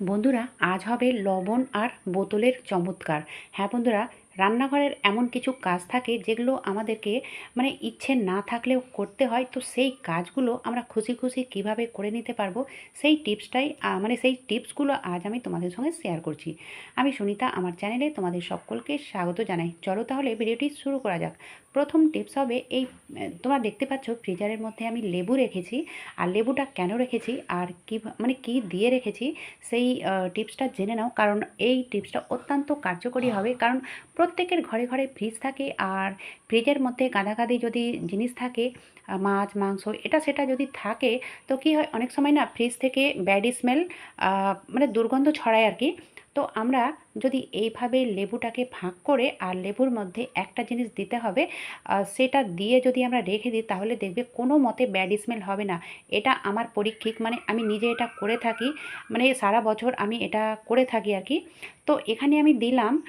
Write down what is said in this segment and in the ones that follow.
বন্ধুরা, আজ হবে লবণ আর বোতলের চমৎকার। হ্যাঁ বন্ধুরা, রান্নাঘরের এমন কিছু কাজ থাকে যেগুলো আমাদেরকে মানে ইচ্ছে না থাকলেও করতে হয়, তো সেই কাজগুলো আমরা খুশি খুশি কীভাবে করে নিতে পারব সেই টিপসটাই মানে সেই টিপসগুলো আজ আমি তোমাদের সঙ্গে শেয়ার করছি। আমি সুনিতা, আমার চ্যানেলে তোমাদের সকলকে স্বাগত জানাই। চলো তাহলে ভিডিওটি শুরু করা যাক। প্রথম টিপস হবে এই, তোমরা দেখতে পাচ্ছ ফ্রিজারের মধ্যে আমি লেবু রেখেছি। আর লেবুটা কেন রেখেছি? আর কী মানে কী দিয়ে রেখেছি? সেই টিপসটা জেনে নাও। কারণ এই টিপসটা অত্যন্ত কার্যকরী হবে। কারণ প্রত্যেকের ঘরে ঘরে ফ্রিজ থাকে। আর ফ্রিজের মধ্যে গাদাগাদি যদি জিনিস থাকে, মাছ, মাংস, এটা সেটা যদি থাকে, তো কী হয়? অনেক সময় না ফ্রিজ থেকে ব্যাড স্মেল মানে দুর্গন্ধ ছড়ায় আর কি। তো আমরা যদি এইভাবে লেবুটাকে ফাঁক করে আর লেবুর মধ্যে একটা জিনিস দিতে হবে সেটা দিয়ে যদি আমরা রেখে দিই, তাহলে দেখবে কোনো মতে ব্যাড স্মেল হবে না। এটা আমার পরীক্ষিক মানে আমি নিজে এটা করে থাকি মানে সারা বছর আমি এটা করে থাকি আর কি। তো এখানে আমি দিলাম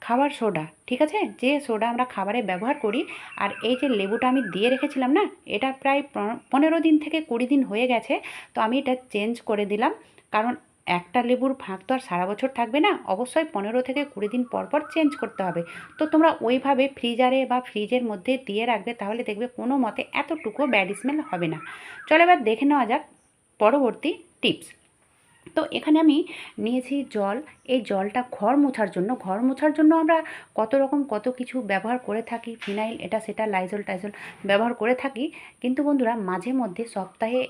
খাবার সোডা, ঠিক আছে? যে সোডা আমরা খাবারে ব্যবহার করি, আর এই যে লেবুটা আমি দিয়ে রেখেছিলাম না, এটা প্রায় পনেরো- দিন থেকে কুড়ি দিন হয়ে গেছে, তো আমি এটা চেঞ্জ করে দিলাম। কারণ একটা লেবুর ফাঁক তো আর সারা বছর থাকবে না, অবশ্যই পনেরো থেকে কুড়ি দিন পর পর চেঞ্জ করতে হবে। তো তোমরা ওইভাবে ফ্রিজারে বা ফ্রিজের মধ্যে দিয়ে রাখবে, তাহলে দেখবে কোনো মতে এতটুকু ব্যাড স্মেল হবে না। চলো এবার দেখে নেওয়া যাক পরবর্তী টিপস তো এখানে আমি নিয়েছি জল, এই জলটা ঘর মোছার জন্য। ঘর মোছার জন্য আমরা কত রকম কত কিছু ব্যবহার করে থাকি ফিনাইল এটা সেটা লাইজল টাইজল ব্যবহার করে থাকি। কিন্তু বন্ধুরা, মাঝে মধ্যে সপ্তাহে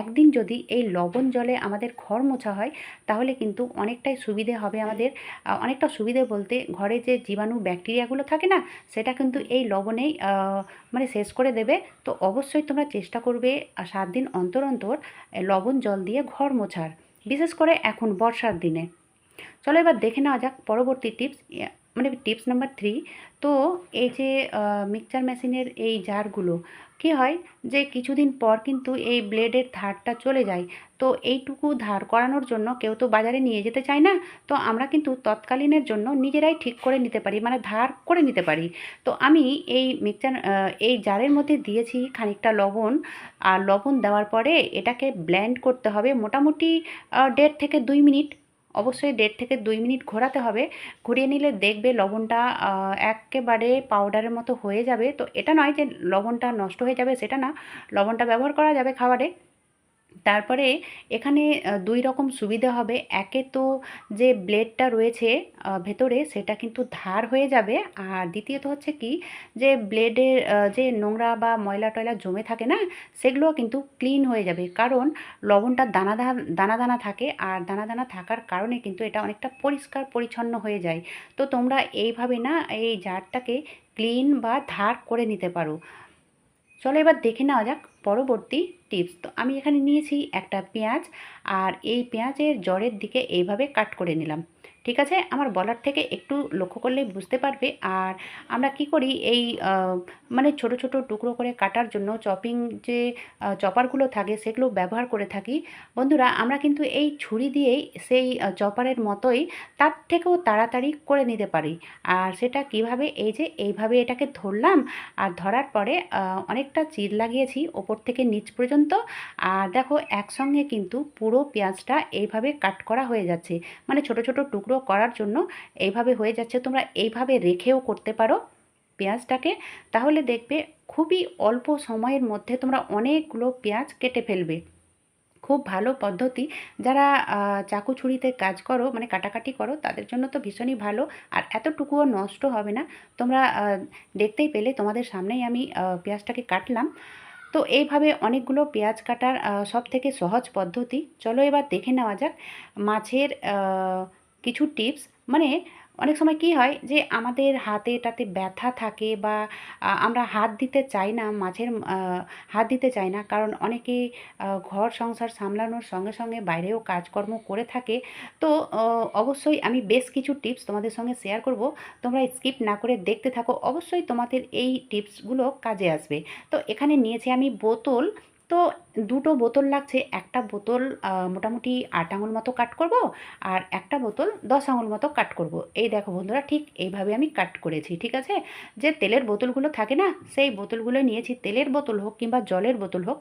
একদিন যদি এই লবণ জলে আমাদের ঘর মোছা হয়, তাহলে কিন্তু অনেকটাই সুবিধে হবে আমাদের। অনেকটা সুবিধে বলতে ঘরে যে জীবাণু ব্যাকটেরিয়াগুলো থাকে না, সেটা কিন্তু এই লবণেই মানে শেষ করে দেবে। তো অবশ্যই তোমরা চেষ্টা করবে সাত দিন অন্তর অন্তর লবণ জল দিয়ে ঘর মোছার, বিশেষ করে এখন বর্ষার দিনে। চলো এবার দেখে নেওয়া যাক পরবর্তী টিপস। মানে টিপস নাম্বার থ্রি তো এই যে মিক্সচার মেশিনের এই জারগুলো কি হয় যে কিছুদিন পর কিন্তু এই ব্লেডের ধারটা চলে যায়। তো এইটুকু ধার করানোর জন্য কেউ তো বাজারে নিয়ে যেতে চায় না, তো আমরা কিন্তু তৎকালীনের জন্য নিজেরাই ঠিক করে নিতে পারি মানে ধার করে নিতে পারি। তো আমি এই মিক্সচার এই জারের মধ্যে দিয়েছি খানিকটা লবণ, আর লবণ দেওয়ার পরে এটাকে ব্ল্যান্ড করতে হবে মোটামুটি দেড় থেকে দুই মিনিট। অবশ্যই দেড় থেকে দুই মিনিট ঘোরাতে হবে। ঘুরিয়ে নিলে দেখবে লবণটা একেবারে পাউডারের মতো হয়ে যাবে। তো এটা নয় যে লবণটা নষ্ট হয়ে যাবে, সেটা না। লবণটা ব্যবহার করা যাবে খাবারে। তারপরে এখানে দুই রকম সুবিধা হবে। একে তো যে ব্লেডটা রয়েছে ভেতরে সেটা কিন্তু ধার হয়ে যাবে। আর দ্বিতীয়ত হচ্ছে কি, যে ব্লেডের যে নোংরা বা ময়লা টয়লা জমে থাকে না, সেগুলোও কিন্তু ক্লিন হয়ে যাবে। কারণ লবণটা দানা দানা দানা থাকে, আর দানা দানা থাকার কারণে কিন্তু এটা অনেকটা পরিষ্কার পরিচ্ছন্ন হয়ে যায়। তো তোমরা এইভাবে না, এই জারটাকে ক্লিন বা ধার করে নিতে পারো। চলো এবার দেখে নেওয়া যাক পরবর্তী টিপস তো আমি এখানে নিয়েছি একটা পেঁয়াজ, আর এই পেঁয়াজের জড়ের দিকে এইভাবে কাট করে নিলাম। ঠিক আছে? আমার বলার থেকে একটু লক্ষ্য করলে বুঝতে পারবে। আর আমরা কি করি? এই মানে ছোট ছোট টুকরো করে কাটার জন্য চপিং যে চপারগুলো থাকে সেগুলো ব্যবহার করে থাকি। বন্ধুরা, আমরা কিন্তু এই ছুরি দিয়েই সেই চপারের মতোই তার থেকেও তাড়াতাড়ি করে নিতে পারি। আর সেটা কীভাবে? এই যে, এইভাবে এটাকে ধরলাম। আর ধরার পরে অনেকটা চির লাগিয়েছি ওপর থেকে নিচ পর্যন্ত। আর দেখো, একসঙ্গে কিন্তু পুরো পেঁয়াজটা এইভাবে কাট করা হয়ে যাচ্ছে। মানে ছোট ছোট টুকরো করার জন্য এইভাবে হয়ে যাচ্ছে। তোমরা এইভাবে রেখেও করতে পারো পেঁয়াজটাকে। তাহলে দেখবে খুবই অল্প সময়ের মধ্যে তোমরা অনেকগুলো পেঁয়াজ কেটে ফেলবে। খুব ভালো পদ্ধতি। যারা চাকু ছুরিতে কাজ করো মানে কাটাকাটি করো, তাদের জন্য তো ভীষণই ভালো। আর এতটুকুও নষ্ট হবে না। তোমরা দেখতেই পেলে তোমাদের সামনেই আমি পেঁয়াজটাকে কাটলাম। তো এইভাবে অনেকগুলো পেঁয়াজ কাটার সব থেকে সহজ পদ্ধতি। চলো এবার দেখে নেওয়া যাক। মাছের কিছু টিপস মানে অনেক সময় কি হয় যে আমাদের হাতে এটাতে ব্যথা থাকে বা আমরা হাত দিতে চাই না মাছের হাত দিতে চাই না, কারণ অনেকে ঘর সংসার সামলানোর সঙ্গে সঙ্গে বাইরেও কাজকর্ম করে থাকে, তো অবশ্যই আমি বেশ কিছু টিপস তোমাদের সঙ্গে শেয়ার করব, তোমরা স্কিপ না করে দেখতে থাকো, অবশ্যই তোমাদের এই টিপসগুলো কাজে আসবে। তো এখানে নিয়েছি আমি বোতল তো দুটো বোতল লাগছে। একটা বোতল মোটামুটি আট আঙুল মতো কাট করব আর একটা বোতল দশ আঙুল মতো কাট করব। এই দেখো বন্ধুরা, ঠিক এইভাবে আমি কাট করেছি, ঠিক আছে? যে তেলের বোতলগুলো থাকে না, সেই বোতলগুলো নিয়েছি, তেলের বোতল হোক কিংবা জলের বোতল হোক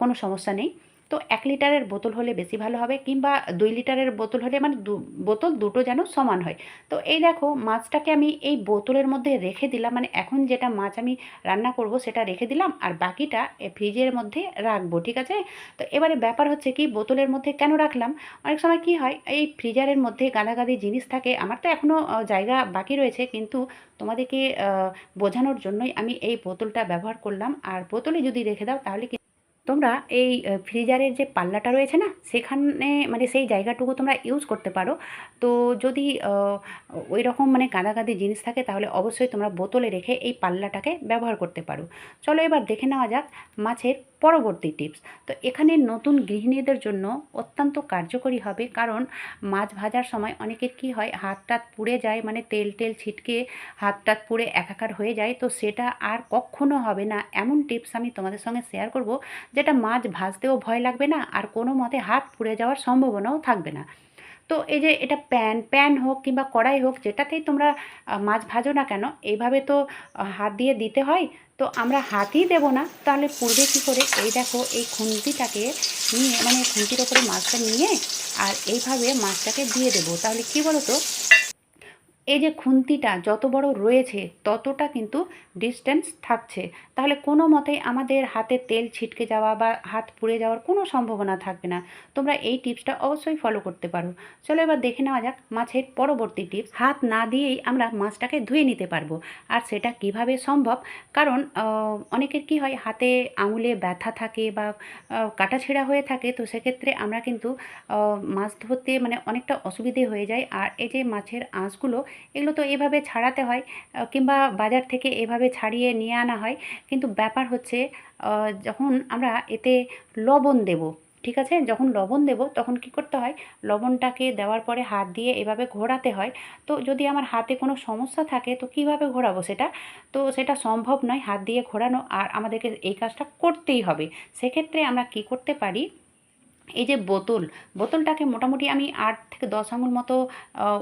কোনো সমস্যা নেই। তো এক লিটারের বোতল হলে বেশি ভালো হবে কিংবা দুই লিটারের বোতল হলে মানে বোতল দুটো যেন সমান হয়। তো এই দেখো মাছটাকে আমি এই বোতলের মধ্যে রেখে দিলাম মানে এখন যেটা মাছ আমি রান্না করব সেটা রেখে দিলাম আর বাকিটা ফ্রিজের মধ্যে রাখব, ঠিক আছে? তো এবারে ব্যাপার হচ্ছে কি বোতলের মধ্যে কেন রাখলাম? অনেক সময় কি হয়, এই ফ্রিজারের মধ্যে গাদাগাদি জিনিস থাকে, আমার তো এখনও জায়গা বাকি রয়েছে কিন্তু তোমাদেরকে বোঝানোর জন্যই আমি এই বোতলটা ব্যবহার করলাম। আর বোতলে যদি রেখে দাও তাহলে তোমরা এই ফ্রিজারের যে পাল্লাটা রয়েছে না, সেখানে মানে সেই জায়গাটুকু তোমরা ইউজ করতে পারো। তো যদি ওই রকম মানে কাঁদাকাঁদি জিনিস থাকে, তাহলে অবশ্যই তোমরা বোতলে রেখে এই পাল্লাটাকে ব্যবহার করতে পারো। চলো এবার দেখে নেওয়া যাক মাছের পরবর্তী টিপস। তো এখানে নতুন গৃহিণীদের জন্য অত্যন্ত কার্যকরী হবে কারণ মাছ ভাজার সময় অনেকের কি হয় হাত টাত পুড়ে যায় মানে তেল টেল ছিটকে হাত টাত পুড়ে একাকার হয়ে যায়। তো সেটা আর কখনো হবে না। এমন টিপস আমি তোমাদের সঙ্গে শেয়ার করব যেটা মাছ ভাজতেও ভয় লাগবে না আর কোনো মতে হাত পুড়ে যাওয়ার সম্ভাবনাও থাকবে না। তো এই যে এটা প্যান প্যান হোক কিংবা কড়াই হোক, যেটাতেই তোমরা মাছ ভাজো না কেন, এইভাবে তো হাত দিয়ে দিতে হয়। তো আমরা হাতই দেব না, তাহলে পূর্বে কী করে? এই দেখো, এই খুন্তিটাকে নিয়ে মানে খুন্তির ওপরে মাছটা নিয়ে আর এইভাবে মাছটাকে দিয়ে দেবো। তাহলে কী বলো তো এই যে খুন্তিটা যত বড় রয়েছে, ততটা কিন্তু ডিস্টেন্স থাকছে। তাহলে কোনো মতেই আমাদের হাতে তেল ছিটকে যাওয়া বা হাত পুড়ে যাওয়ার কোনো সম্ভাবনা থাকবে না। তোমরা এই টিপসটা অবশ্যই ফলো করতে পারো। চলো এবার দেখে নেওয়া যাক মাছের পরবর্তী টিপস হাত না দিয়েই আমরা মাছটাকে ধুয়ে নিতে পারব। আর সেটা কীভাবে সম্ভব? কারণ অনেকের কি হয়, হাতে আঙুলে ব্যথা থাকে বা কাটাছেঁড়া হয়ে থাকে, তো সেক্ষেত্রে আমরা কিন্তু মাছ ধরতে মানে অনেকটা অসুবিধে হয়ে যায়। আর এই যে মাছের আঁশগুলো এগুলো তো এভাবে ছাড়াতে হয় কিংবা বাজার থেকে এভাবে ছাড়িয়ে নিয়ে আনা হয়। কিন্তু ব্যাপার হচ্ছে যখন আমরা এতে লবণ দেব, ঠিক আছে? যখন লবণ দেব, তখন কি করতে হয়? লবণটাকে দেওয়ার পরে হাত দিয়ে এভাবে ঘোরাতে হয়। তো যদি আমার হাতে কোনো সমস্যা থাকে, তো কীভাবে ঘোরাবো সেটা? তো সেটা সম্ভব নয়, হাত দিয়ে ঘোরানো। আর আমাদেরকে এই কাজটা করতেই হবে। সেক্ষেত্রে আমরা কি করতে পারি? এই যে বোতল, বোতলটাকে মোটামুটি আমি আট থেকে দশ আঙুল মতো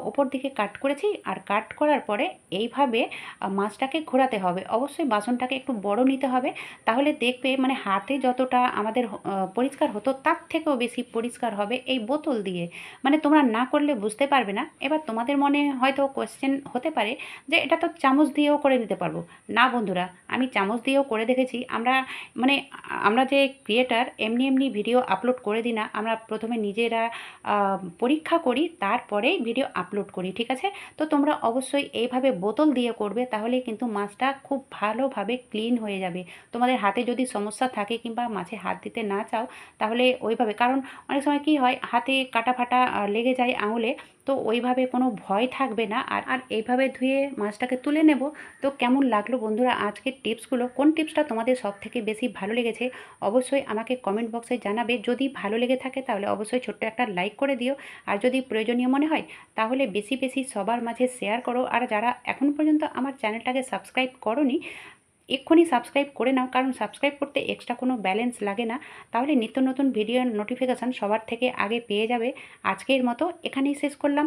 ওপর দিকে কাট করেছি। আর কাট করার পরে এইভাবে মাছটাকে ঘোরাতে হবে। অবশ্যই বাসনটাকে একটু বড় নিতে হবে। তাহলে দেখবে মানে হাতে যতটা আমাদের পরিষ্কার হতো তার থেকেও বেশি পরিষ্কার হবে এই বোতল দিয়ে। মানে তোমরা না করলে বুঝতে পারবে না। এবার তোমাদের মনে হয়তো কোয়েশ্চেন হতে পারে যে এটা তো চামচ দিয়েও করে নিতে পারব। না বন্ধুরা, আমি চামচ দিয়েও করে দেখেছি। আমরা মানে আমরা যে ক্রিয়েটার এমনি এমনি ভিডিও আপলোড করে দিই না, আমরা প্রথমে নিজেরা পরীক্ষা করি তারপরেই ভিডিও আপলোড করি, ঠিক আছে? তো তোমরা অবশ্যই এইভাবে বোতল দিয়ে করবে তাহলে কিন্তু মাছটা খুব ভালোভাবে ক্লিন হয়ে যাবে। তোমাদের হাতে যদি সমস্যা থাকে কিংবা মাছে হাত দিতে না চাও, তাহলে ওইভাবে, কারণ অনেক সময় কি হয়, হাতে কাটা ফাটা লেগে যায় আঙুলে, তো ওইভাবে কোনো ভয় থাকবে না। আর আর এইভাবে ধুয়ে মাছটাকে তুলে নেব। তো কেমন লাগল বন্ধুরা আজকের টিপসগুলো? কোন টিপসটা তোমাদের সব থেকে বেশি ভালো লেগেছে? অবশ্যই আমাকে কমেন্ট বক্সে জানাবে। যদি ভালো লেগে থাকে, তাহলে অবশ্যই ছোট্ট একটা লাইক করে দিও। আর যদি প্রয়োজনীয় মনে হয়, তাহলে বেশি বেশি সবার মাঝে শেয়ার করো। আর যারা এখন পর্যন্ত আমার চ্যানেলটাকে সাবস্ক্রাইব করনি, এক্ষুনি সাবস্ক্রাইব করে নাও। কারণ সাবস্ক্রাইব করতে এক্সট্রা কোনো ব্যালেন্স লাগে না। তাহলে নিত্য নতুন ভিডিওর নোটিফিকেশান সবার থেকে আগে পেয়ে যাবে। আজকের মতো এখানেই শেষ করলাম।